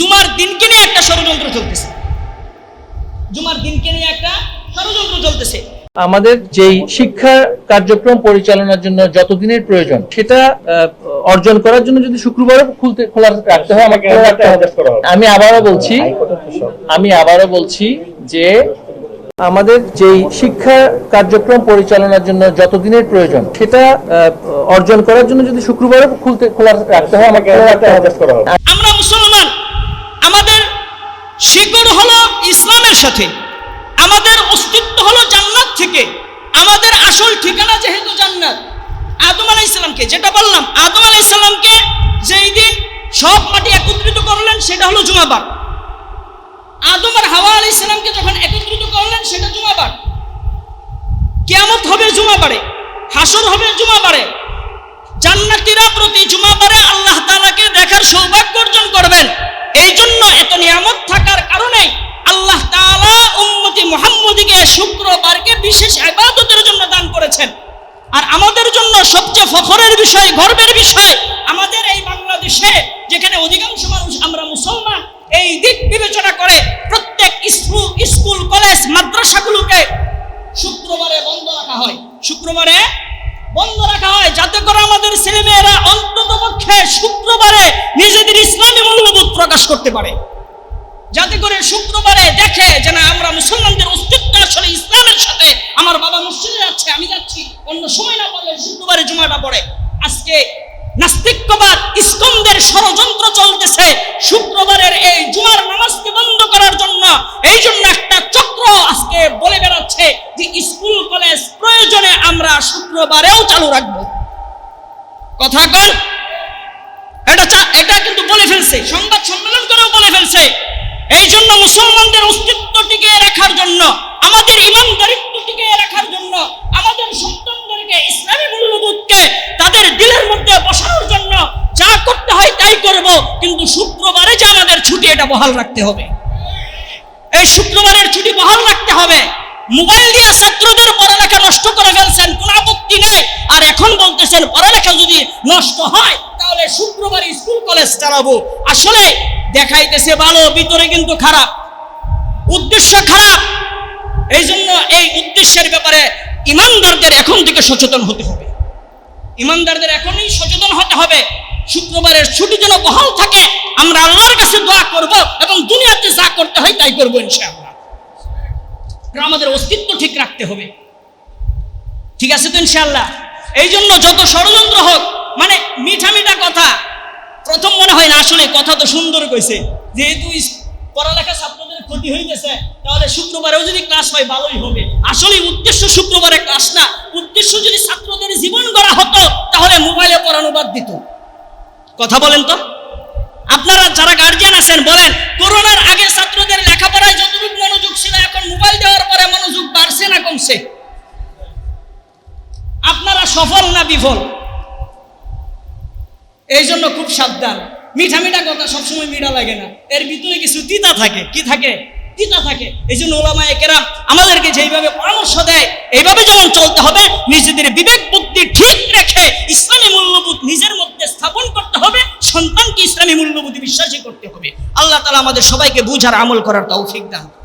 জুমার দিনকে নিয়ে একটা ষড়যন্ত্র চলতেছে। জুমার দিনকে নিয়ে একটা ষড়যন্ত্র চলতেছে। আমাদের যেই শিক্ষা কার্যক্রম পরিচালনার জন্য যতদিনের প্রয়োজন সেটা অর্জন করার জন্য যদি শুক্রবারও খুলতে খোলা রাখতে হয় আমাকে আমি আবারও বলছি আমি আবারও বলছি যে আমাদের যেই শিক্ষা কার্যক্রম পরিচালনার জন্য যতদিনের প্রয়োজন সেটা অর্জন করার জন্য যদি শুক্রবারও খুলতে খোলা রাখতে হয় আমাকে আমরা শিকড় হলো ইসলামের সাথে। আমাদের অস্তিত্ব হলো জান্নাত থেকে। আমাদের আসল ঠিকানা যেহেতু জান্নাত। আদম আলাই ইসলামকে যেটা বললাম, আদম আলাই ইসলামকে যেই দিন সব মাটি একত্রিত করলেন, সেটা হলো জুমাবার। আদম আর হাওয়া আলাই ইসলামকে যখন একত্রিত করলেন, সেটা জুমাবার। কেয়ামত হবে জুমাবারে হাসর হবে জুমাবারে। জান্নাতীরা প্রতি জুমাবারে আল্লাহ বিশেষ ইবাদতের জন্য দান করেছেন। আর আমাদের জন্য সবচেয়ে ফখরের বিষয়, গর্বের বিষয় আমাদের এই বাংলাদেশে, যেখানে অধিকাংশ মানুষ আমরা মুসলমান, এই দিক বিবেচনা করে প্রত্যেক স্কুল কলেজ, মাদ্রাসাগুলোকে শুক্রবারে বন্ধ রাখা হয়। শুক্রবারে বন্ধ রাখা হয় যাতে করে আমাদের ছেলেমেয়েরা অন্তত পক্ষে শুক্রবারে নিজেদের ইসলামী মূল্যবোধ প্রকাশ করতে পারে। যাতে করে শুক্রবারে দেখে যে না, আমরা মুসলমানদের অস্তিত্ব অন্য সময় না পড়লে শুক্রবারে জুমাটা পড়ে। আজকে নাস্তিক্যবাদ ইসকন্দের ষড়যন্ত্র চলতেছে। শুক্রবারের এই জুমার নামাজকে বন্ধ করার জন্য এই জন্য একটা চক্র আজকে বলে বেড়াচ্ছে যে স্কুল, কলেজ প্রয়োজনে আমরা শুক্রবারেও চালু রাখব। কথা কন এটা এটা কিন্তু বলে ফেলছে, সংবাদ সম্মেলন করেও বলে ফেলছে। এই জন্য মুসলমানদের অস্তিত্ব টিকিয়ে রাখার জন্য আমাদের ইমানদারিত্ব টিকিয়ে রাখার জন্য আমাদের সন্তানদেরকে ইসলামী মূল্যবোধকে তাদের দিলের মধ্যে বসানোর জন্য যা করতে হয় তাই করব। কিন্তু শুক্রবারে যে আমাদের ছুটি, এটা বহাল রাখতে হবে। এই শুক্রবারের ছুটি বহাল রাখতে হবে। মোবাইল দিয়ে ছাত্রদের পড়ালেখা নষ্ট করে ফেলছেন, কোনো আপত্তি নেই। আর এখন বলতেছেন, পড়ালেখা যদি নষ্ট হয়, তাহলে শুক্রবার স্কুল, কলেজ চালাবো। আসলে দেখাইতেছে ভালো, ভিতরে কিন্তু খারাপ। উদ্দেশ্য খারাপ। এই জন্য এই উদ্দেশ্যের ব্যাপারে ইমানদারদের এখন থেকে সচেতন হতে হবে। ইমানদারদের এখনই সচেতন হতে হবে। শুক্রবারের ছুটি যেন বহাল থাকে, আমরা আল্লাহর কাছে দোয়া করব এবং দুনিয়াতে যা করতে হয় তাই করব ইনশাআল্লাহ। আমাদের অস্তিত্ব ঠিক রাখতে হবে। ঠিক আছে তো ইনশাআল্লাহ? এই জন্য যত ষড়যন্ত্র হোক মানে মিঠা মিঠা কথা, প্রথম মনে হয় না আসলে কথা তো সুন্দর কইছে। যেহেতু পড়ালেখা ছাত্রদের ক্ষতি হয়ে গেছে, তাহলে শুক্রবারেও যদি ক্লাস হয় ভালোই হবে। আসলে উদ্দেশ্য শুক্রবারে ক্লাস না, উদ্দেশ্য যদি ছাত্রদের জীবন গড়া হতো, তাহলে মোবাইলে পড়ানো বাদ দিত। কথা বলেন তো? আপনারা যারা গার্জিয়ান আছেন, বলেন করোনার আগে ছাত্রদের লেখাপড়ায় যতটুকু মনোযোগ ছিল, এখন মোবাইল দেওয়ার পরে মনোযোগ বাড়ছে না কমছে? আপনারা সফল না বিফল? এই জন্য খুব সাবধান। মিঠা মিঠা কথা সবসময় মিঠা লাগে না। এর ভিতরে কিছু তিতা থাকে। কি থাকে? তিতা থাকে। এই জন্য ওলামা একেরাম আমাদেরকে যেইভাবে পরামর্শ দেয়, এইভাবে যেমন চলতে হবে, নিজেদের বিবেক বুদ্ধি ঠিক রেখে ইসলামী মূল্যবোধ নিজের মধ্যে স্থাপন করতে হবে, সন্তানকে ইসলামী মূল্যবোধ বিশ্বাসী করতে হবে। আল্লাহ তালা আমাদের সবাইকে বুঝার আমল করার তৌফিক দান।